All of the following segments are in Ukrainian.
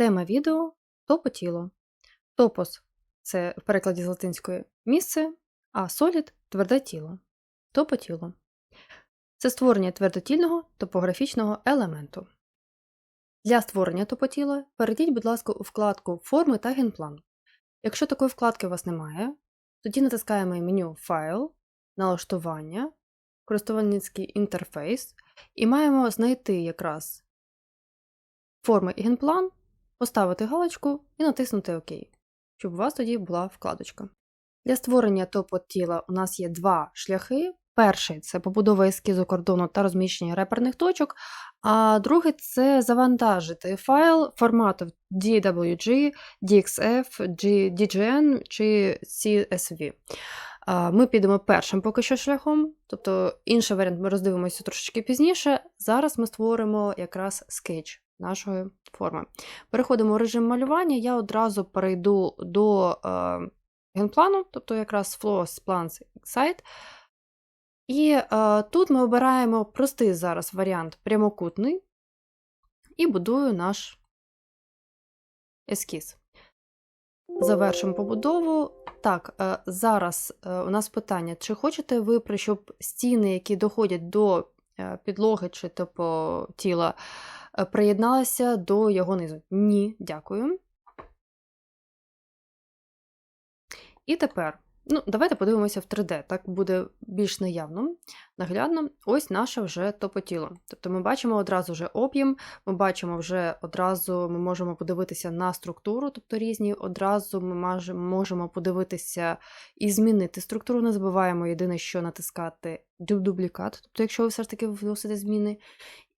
Тема відео топотіло. Топос це в перекладі з латинської місце, а солід тверде тіло. Топотіло. Це створення твердотільного топографічного елементу. Для створення топотіла перейдіть, будь ласка, у вкладку Форми та генплан. Якщо такої вкладки у вас немає, тоді натискаємо меню Файл, Налаштування, користувальницький інтерфейс і маємо знайти якраз форми і генплан, поставити галочку і натиснути ОК, щоб у вас тоді була вкладочка. Для створення топу тіла у нас є два шляхи. Перший це побудова ескізу кордону та розміщення реперних точок, а другий це завантажити файл формату DWG, DXF, DGN чи CSV. Ми підемо першим поки що шляхом, тобто інший варіант ми роздивимося трошечки пізніше. Зараз ми створимо якраз скетч нашої форми. Переходимо в режим малювання, я одразу перейду до е, генплану, тобто якраз Flows Plans Site. І е, тут ми обираємо простий зараз варіант прямокутний і будую наш ескіз. Завершимо побудову. Так, е, зараз е, у нас питання: чи хочете ви, щоб стіни, які доходять до е, підлоги чи типу тіла, е, приєдналися до його низу? Ні, дякую. І тепер, ну, давайте подивимося в 3D, так буде більш наявно, наглядно. Ось наше вже топотіло. Тобто ми бачимо одразу вже об'єм, ми бачимо вже одразу, ми можемо подивитися на структуру, тобто різні, одразу ми можемо подивитися і змінити структуру. Не забуваємо єдине, що натискати дублікат, тобто, якщо ви все ж таки вносите зміни.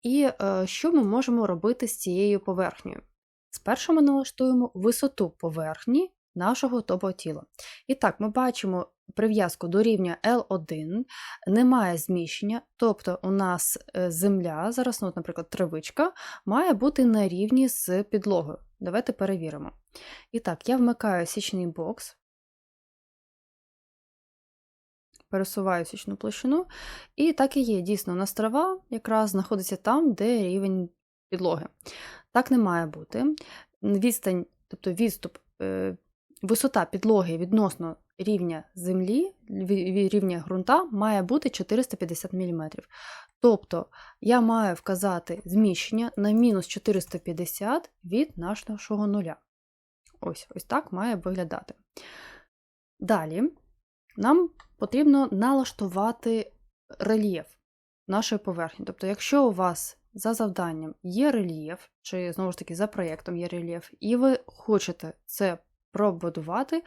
І е, що ми можемо робити з цією поверхнею? Спершу ми налаштуємо висоту поверхні нашого топотіла. І так, ми бачимо прив'язку до рівня L1, немає зміщення, тобто у нас е, земля, зараз, ну, наприклад, травичка, має бути на рівні з підлогою. Давайте перевіримо. І так, я вмикаю січний бокс. Пересуваю січну площину. І так і є, дійсно, у нас трава якраз знаходиться там, де рівень підлоги. Так не має бути. Відстань, тобто відступ е, Висота підлоги відносно рівня землі, рівня ґрунта має бути 450 мм. Тобто я маю вказати зміщення на мінус 450 від нашого нуля. Ось ось так має виглядати. Далі нам потрібно налаштувати рельєф нашої поверхні. Тобто, якщо у вас за завданням є рельєф, чи знову ж таки за проєктом є рельєф, і ви хочете це пробудувати,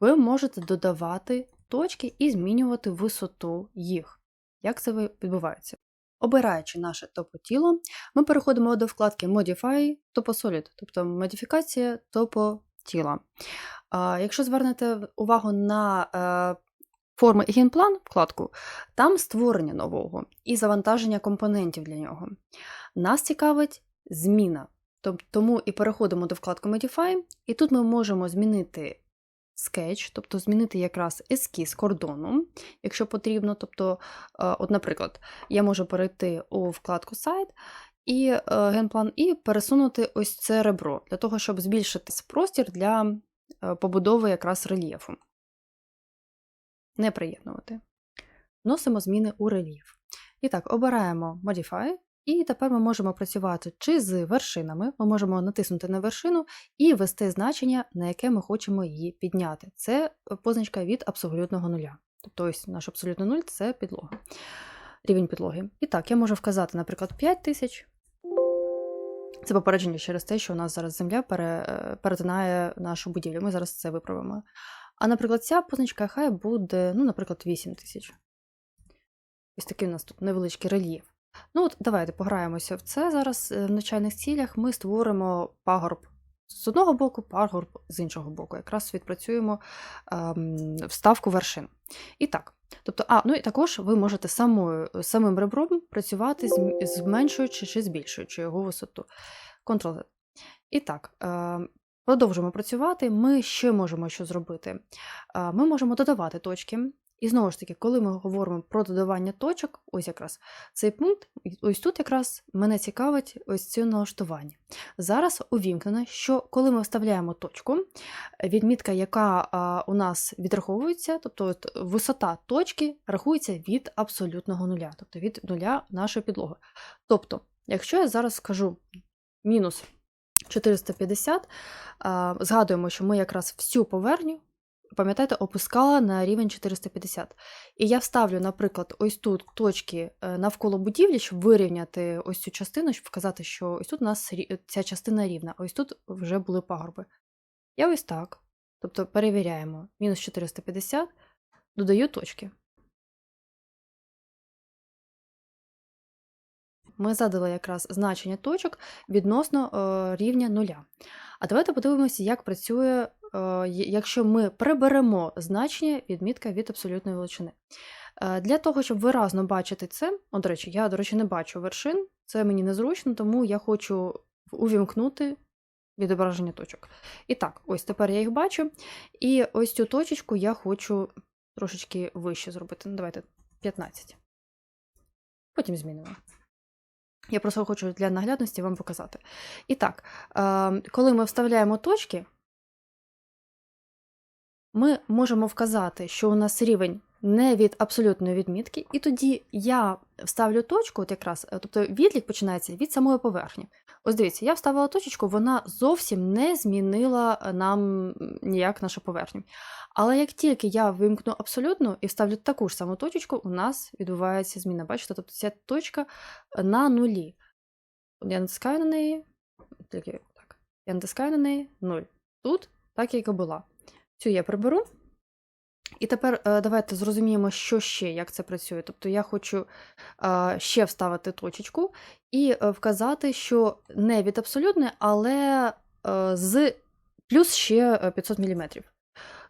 ви можете додавати точки і змінювати висоту їх. Як це відбувається? Обираючи наше топотіло, ми переходимо до вкладки Modify TopoSolid, тобто модифікація топотіла. Якщо звернете увагу на е, форми і генплан вкладку, там створення нового і завантаження компонентів для нього. Нас цікавить зміна тому і переходимо до вкладки Modify, і тут ми можемо змінити скетч, тобто змінити якраз ескіз кордону, якщо потрібно. Тобто, е, от, Наприклад, я можу перейти у вкладку сайт і е, генплан і пересунути ось це ребро, для того, щоб збільшити простір для е, побудови якраз рельєфу. Не приєднувати. Вносимо зміни у рельєф. І так, обираємо Modify. І тепер ми можемо працювати чи з вершинами, ми можемо натиснути на вершину і ввести значення, на яке ми хочемо її підняти. Це позначка від абсолютного нуля. Тобто ось наш абсолютний нуль це підлога, рівень підлоги. І так, я можу вказати, наприклад, 5 тисяч. Це попередження через те, що у нас зараз земля перетинає нашу будівлю. Ми зараз це виправимо. А, наприклад, ця позначка хай буде, ну, наприклад, 8 тисяч. Ось такий у нас тут невеличкий рельєф. Ну, от давайте пограємося в це зараз. Е, в навчальних цілях ми створимо пагорб з одного боку, пагорб з іншого боку. Якраз відпрацюємо ем, вставку вершин. І так. Тобто, а, ну і також ви можете самою, самим ребром працювати, зменшуючи чи збільшуючи його висоту. Ctrl-Z. І так, е, продовжимо працювати. Ми ще можемо що зробити. Ми можемо додавати точки. І знову ж таки, коли ми говоримо про додавання точок, ось якраз цей пункт, ось тут якраз мене цікавить ось це налаштування. Зараз увімкнено, що коли ми вставляємо точку, відмітка, яка у нас відраховується, тобто от висота точки рахується від абсолютного нуля, тобто від нуля нашої підлоги. Тобто, якщо я зараз скажу мінус 450, згадуємо, що ми якраз всю поверхню пам'ятаєте, опускала на рівень 450. І я вставлю, наприклад, ось тут точки е, навколо будівлі, щоб вирівняти ось цю частину, щоб вказати, що ось тут у нас ця частина рівна, ось тут вже були пагорби. Я ось так. Тобто перевіряємо мінус 450, додаю точки. Ми задали якраз значення точок відносно е, рівня нуля. А давайте подивимося, як працює Е, якщо ми приберемо значення відмітка від абсолютної величини. Е, для того, щоб виразно бачити це, о, до речі, я, до речі, не бачу вершин, це мені незручно, тому я хочу увімкнути відображення точок. І так, ось тепер я їх бачу. І ось цю точечку я хочу трошечки вище зробити. Ну, Давайте 15. Потім змінимо. Я просто хочу для наглядності вам показати. І так, е, коли ми вставляємо точки, ми можемо вказати, що у нас рівень не від абсолютної відмітки, і тоді я вставлю точку, от якраз, е, тобто відлік починається від самої поверхні. Ось дивіться, я вставила точку, вона зовсім не змінила е, нам ніяк нашу поверхню. Але як тільки я вимкну абсолютно і вставлю таку ж саму точку, у нас відбувається зміна. Бачите, тобто ця точка на нулі. Я натискаю на неї, тільки так, я натискаю на неї 0. Тут так, як і була. Цю я приберу. І тепер е, давайте зрозуміємо, що ще, як це працює. Тобто я хочу е, ще вставити точечку і е, вказати, що не від абсолютної, але з плюс ще 500 мм.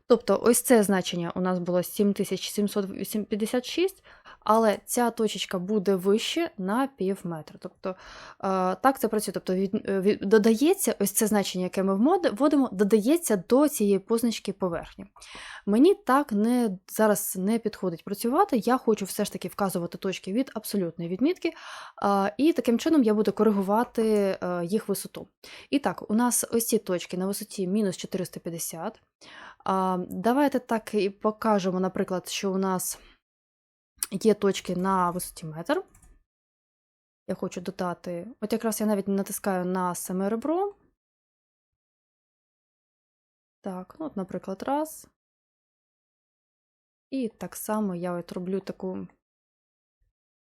Тобто, ось це значення у нас було 7756, але ця точечка буде вище на пів метра. Тобто, так це працює. Тобто, від, від, додається ось це значення, яке ми вводимо, додається до цієї позначки поверхні. Мені так не, зараз не підходить працювати. Я хочу все ж таки вказувати точки від абсолютної відмітки, і таким чином я буду коригувати е, їх висоту. І так, у нас ось ці точки на висоті мінус 450. Давайте так і покажемо, наприклад, що у нас є точки на висоті метр. Я хочу додати. От якраз я навіть натискаю на саме ребро. Так, ну от, наприклад, раз. І так само я от роблю таку.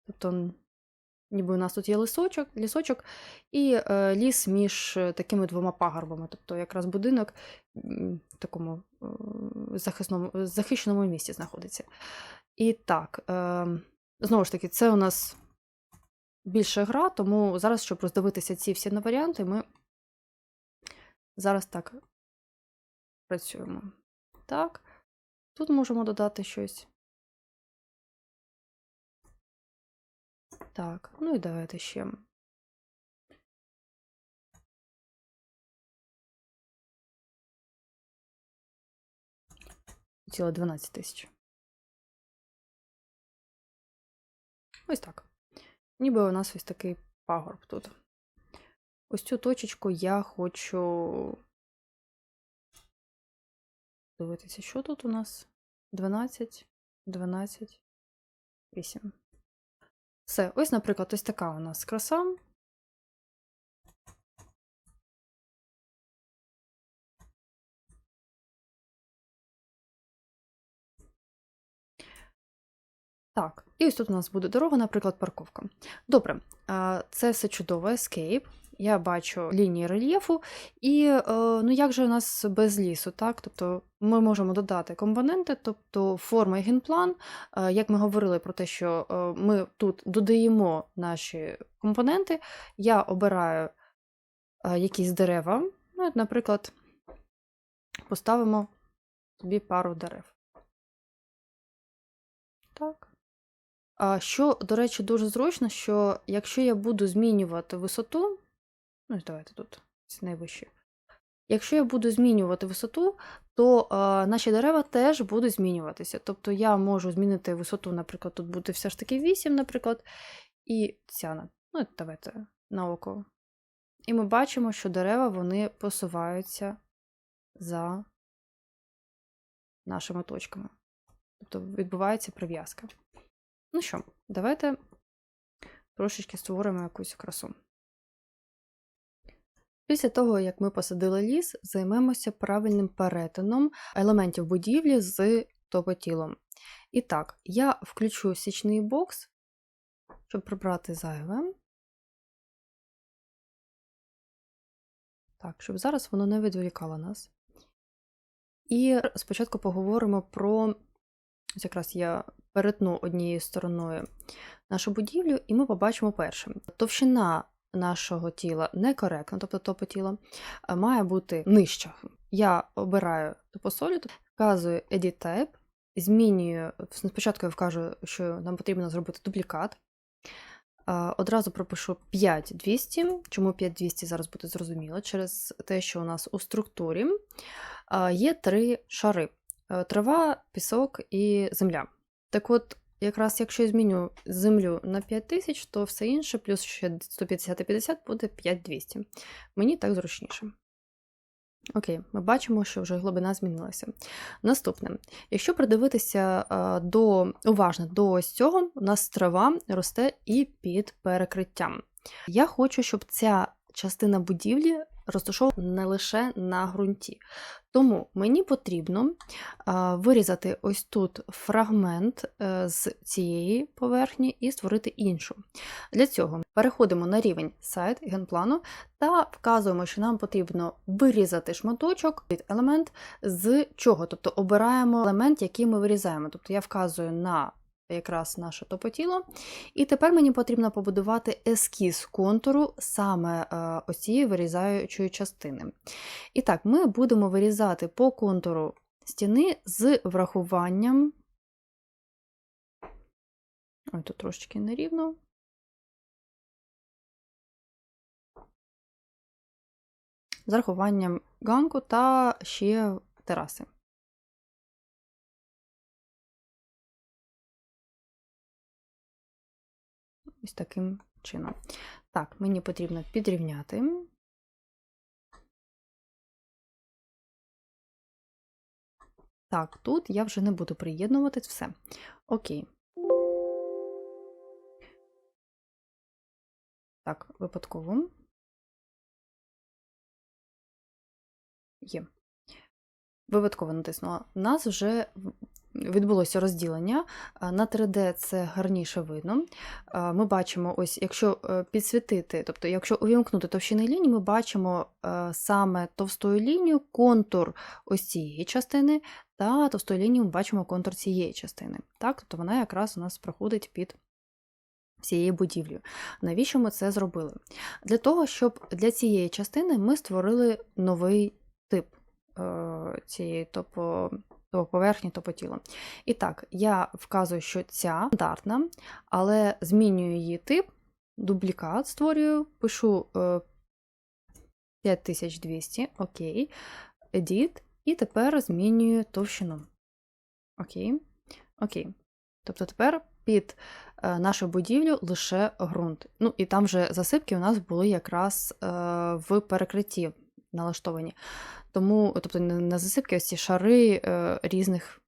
Тобто, ніби у нас тут є лісочок, лісочок і е, ліс між такими двома пагорбами. Тобто, якраз будинок в такому захисному, захищеному місці знаходиться. І так, е, знову ж таки, це у нас більше гра, тому зараз, щоб роздивитися ці всі варіанти, ми зараз так працюємо. Так, тут можемо додати щось. Так, ну і давайте ще. 12 тисяч. Ось так. Ніби у нас ось такий пагорб тут. Ось цю точечку я хочу дивитися, що тут у нас? 12, 12, 8. Все, ось, наприклад, ось така у нас краса. Так, і ось тут у нас буде дорога, наприклад, парковка. Добре, це все чудово, Escape. Я бачу лінії рельєфу, і е, ну як же у нас без лісу, так? Тобто ми можемо додати компоненти, тобто форма і генплан. Е, як ми говорили про те, що е, ми тут додаємо наші компоненти, я обираю якісь дерева. Ну, Наприклад, поставимо собі пару дерев. Що, до речі, дуже зручно, що якщо я буду змінювати висоту, ну, давайте тут найвище. Якщо я буду змінювати висоту, то е, наші дерева теж будуть змінюватися. Тобто я можу змінити висоту, наприклад, тут буде все ж таки 8, наприклад, і ця, ну, давайте на око. І ми бачимо, що дерева вони посуваються за нашими точками. Тобто відбувається прив'язка. Ну що, давайте трошечки створимо якусь красу. Після того, як ми посадили ліс, займемося правильним перетином елементів будівлі з топотілом. І так, я включу січний бокс, щоб прибрати зайве. Так, щоб зараз воно не відволікало нас. І спочатку поговоримо про, ось якраз я перетну однією стороною нашу будівлю, і ми побачимо перше. Товщина нашого тіла некоректна, тобто топо тіла, має бути нижча. Я обираю топосолід, вказую Edit Type, змінюю, спочатку я вкажу, що нам потрібно зробити дублікат. Одразу пропишу 5200. Чому 5200 зараз буде зрозуміло? Через те, що у нас у структурі є три шари: е, трава, пісок і земля. Так от, якраз якщо я зміню землю на 5000, то все інше, плюс ще 150 і 50 буде 5200. Мені так зручніше. Окей, ми бачимо, що вже глибина змінилася. Наступне, якщо придивитися до уважно до ось цього, у нас трава росте і під перекриттям. Я хочу, щоб ця частина будівлі розташована не лише на ґрунті. Тому мені потрібно вирізати ось тут фрагмент е, з цієї поверхні і створити іншу. Для цього переходимо на рівень сайт генплану та вказуємо, що нам потрібно вирізати шматочок від елемент з чого. Тобто обираємо елемент, який ми вирізаємо. Тобто я вказую на якраз наше топотіло. І тепер мені потрібно побудувати ескіз контуру саме е, ось цієї вирізаючої частини. І так, ми будемо вирізати по контуру стіни з врахуванням. Ой, тут трошечки нерівно. З рахуванням ганку та ще тераси. Ось таким чином. Так, мені потрібно підрівняти. Так, тут я вже не буду приєднувати все. Окей. Так, випадково. Є. Випадково натиснула. Нас вже відбулося розділення. На 3D це гарніше видно. Ми бачимо, ось, якщо е, підсвітити, тобто, якщо увімкнути товщини лінії, ми бачимо е, саме товстою лінією контур ось цієї частини, та товстою лінією ми бачимо контур цієї частини. Так? Тобто вона якраз у нас проходить під всією будівлею. Навіщо ми це зробили? Для того, щоб для цієї частини ми створили новий тип е, цієї топо то поверхні, то по тілу. І так, я вказую, що ця стандартна, але змінюю її тип, дублікат створюю, пишу 5200, окей, edit, і тепер змінюю товщину. Окей. Окей. Тобто тепер під е, нашу будівлю лише ґрунт. Ну, і там вже засипки у нас були якраз е, в перекритті налаштовані. Тому, тобто, на засипки ось ці шари е, різних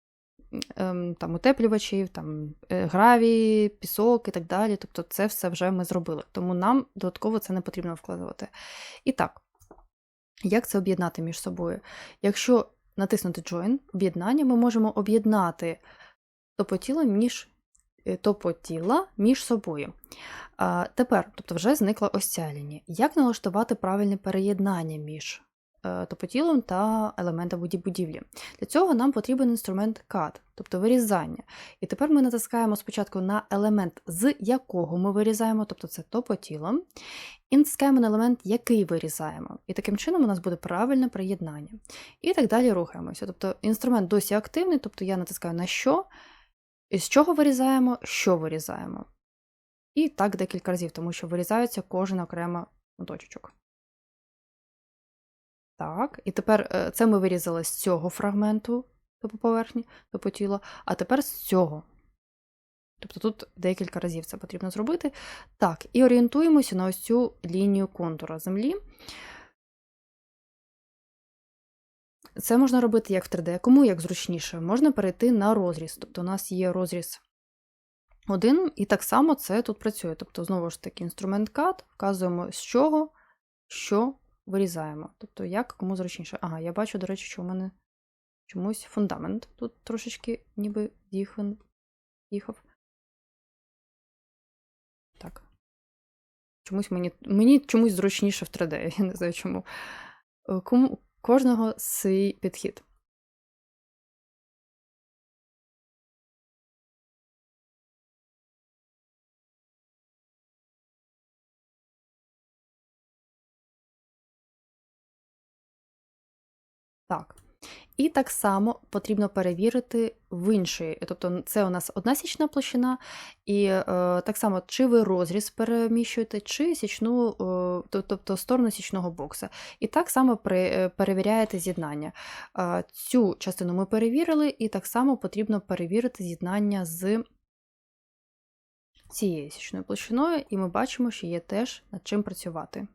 е, там утеплювачів, там е, гравій, пісок і так далі. Тобто, це все вже ми зробили. Тому нам додатково це не потрібно вкладувати. І так, як це об'єднати між собою? Якщо натиснути Join, об'єднання, ми можемо об'єднати топотіло між. Е, топотіла між собою. А, Тепер, тобто, вже зникла ось ця лінія. Як налаштувати правильне переєднання між топотілом та елементами будівлі. Для цього нам потрібен інструмент Cut, тобто вирізання. І тепер ми натискаємо спочатку на елемент, з якого ми вирізаємо, тобто це топотіло, і натискаємо на елемент, який вирізаємо. І таким чином у нас буде правильне приєднання. І так далі рухаємося. Тобто інструмент досі активний, тобто я натискаю на що, із чого вирізаємо, що вирізаємо. І так декілька разів, тому що вирізається кожен окремо точечок. Так, і тепер е, це ми вирізали з цього фрагменту, тобто поверхні, тобто тіла, а тепер з цього. Тобто тут декілька разів це потрібно зробити. Так, і орієнтуємося на ось цю лінію контура землі. Це можна робити як в 3D, кому як зручніше. Можна перейти на розріз. Тобто у нас є розріз один, і так само це тут працює. Тобто, знову ж таки, інструмент CAD, вказуємо з чого, що вирізаємо. Тобто, як кому зручніше. Ага, я бачу, до речі, що у мене чомусь фундамент тут трошечки ніби їхав. Так. Чомусь мені, мені чомусь зручніше в 3D, я не знаю чому. Е, Кому, кожного свій підхід. Так. І так само потрібно перевірити в іншої. Тобто, це у нас одна січна площина, і е, так само, чи ви розріз переміщуєте, чи січну, е, тобто сторону січного бокса. І так само при, е, перевіряєте з'єднання. Е, цю частину ми перевірили, і так само потрібно перевірити з'єднання з цією січною площиною, і ми бачимо, що є теж над чим працювати.